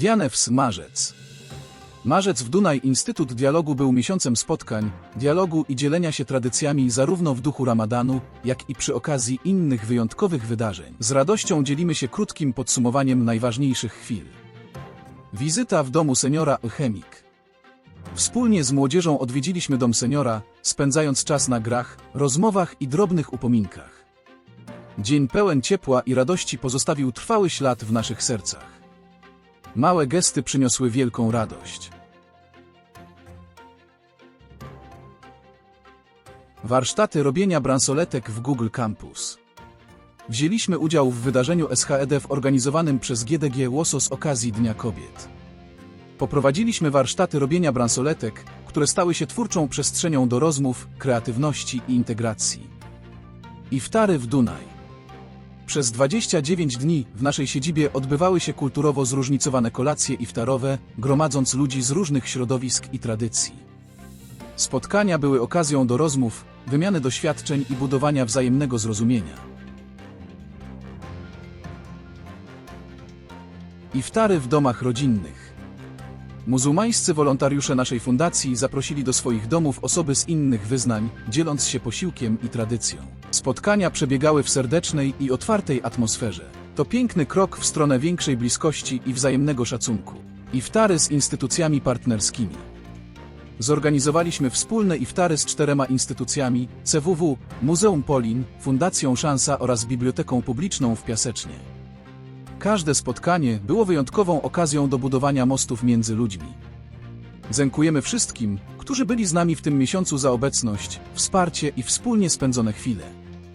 Dianews Marzec. Marzec w Dunaj Instytut Dialogu był miesiącem spotkań, dialogu i dzielenia się tradycjami zarówno w duchu ramadanu, jak i przy okazji innych wyjątkowych wydarzeń. Z radością dzielimy się krótkim podsumowaniem najważniejszych chwil. Wizyta w domu seniora Chemik. Wspólnie z młodzieżą odwiedziliśmy dom seniora, spędzając czas na grach, rozmowach i drobnych upominkach. Dzień pełen ciepła i radości pozostawił trwały ślad w naszych sercach. Małe gesty przyniosły wielką radość. Warsztaty robienia bransoletek w Google Campus. Wzięliśmy udział w wydarzeniu SHEDF organizowanym przez GDG Łoso z okazji Dnia Kobiet. Poprowadziliśmy warsztaty robienia bransoletek, które stały się twórczą przestrzenią do rozmów, kreatywności i integracji. Iftary w Dunaj. Przez 29 dni w naszej siedzibie odbywały się kulturowo zróżnicowane kolacje iftarowe, gromadząc ludzi z różnych środowisk i tradycji. Spotkania były okazją do rozmów, wymiany doświadczeń i budowania wzajemnego zrozumienia. Iftary w domach rodzinnych. Muzułmańscy wolontariusze naszej fundacji zaprosili do swoich domów osoby z innych wyznań, dzieląc się posiłkiem i tradycją. Spotkania przebiegały w serdecznej i otwartej atmosferze. To piękny krok w stronę większej bliskości i wzajemnego szacunku. Iftary z instytucjami partnerskimi. Zorganizowaliśmy wspólne iftary z czterema instytucjami CWW, Muzeum Polin, Fundacją Szansa oraz Biblioteką Publiczną w Piasecznie. Każde spotkanie było wyjątkową okazją do budowania mostów między ludźmi. Dziękujemy wszystkim, którzy byli z nami w tym miesiącu za obecność, wsparcie i wspólnie spędzone chwile.